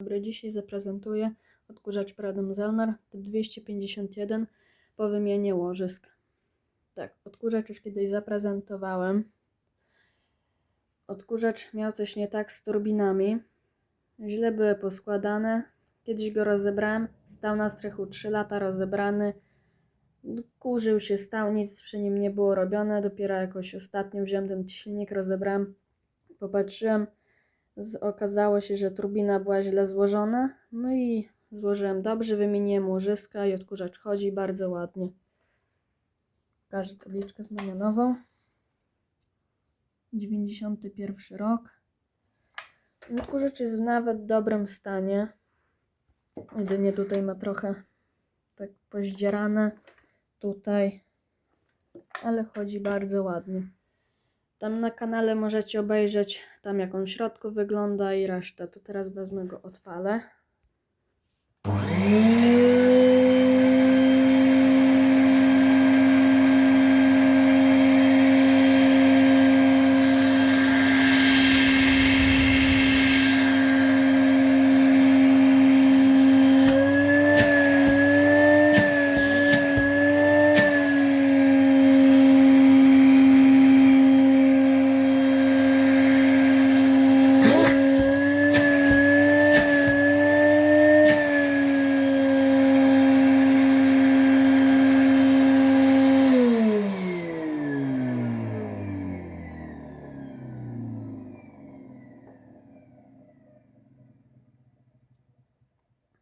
Dobry, dzisiaj zaprezentuję odkurzacz Pradom Zelmer typ 251 po wymianie łożysk. Tak, odkurzacz już kiedyś zaprezentowałem. Odkurzacz miał coś nie tak z turbinami. Źle były poskładane. Kiedyś go rozebrałem, stał na strychu 3 lata rozebrany. Kurzył się, stał, nic przy nim nie było robione. Dopiero jakoś ostatnio wziąłem ten silnik, rozebrałem, popatrzyłem. Okazało się, że turbina była źle złożona. No i złożyłem dobrze, wymieniłem łożyska i odkurzacz chodzi bardzo ładnie. Pokażę tabliczkę znamionową. 91 rok. Odkurzacz jest w nawet dobrym stanie. Jedynie tutaj ma trochę tak pozdzierane. Tutaj. Ale chodzi bardzo ładnie. Tam na kanale możecie obejrzeć tam jak on w środku wygląda i resztę. To teraz wezmę go, odpalę.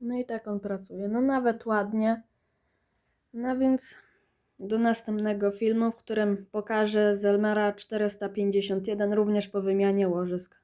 No i tak on pracuje. No nawet ładnie. No więc do następnego filmu, w którym pokażę Zelmera 451 również po wymianie łożysk.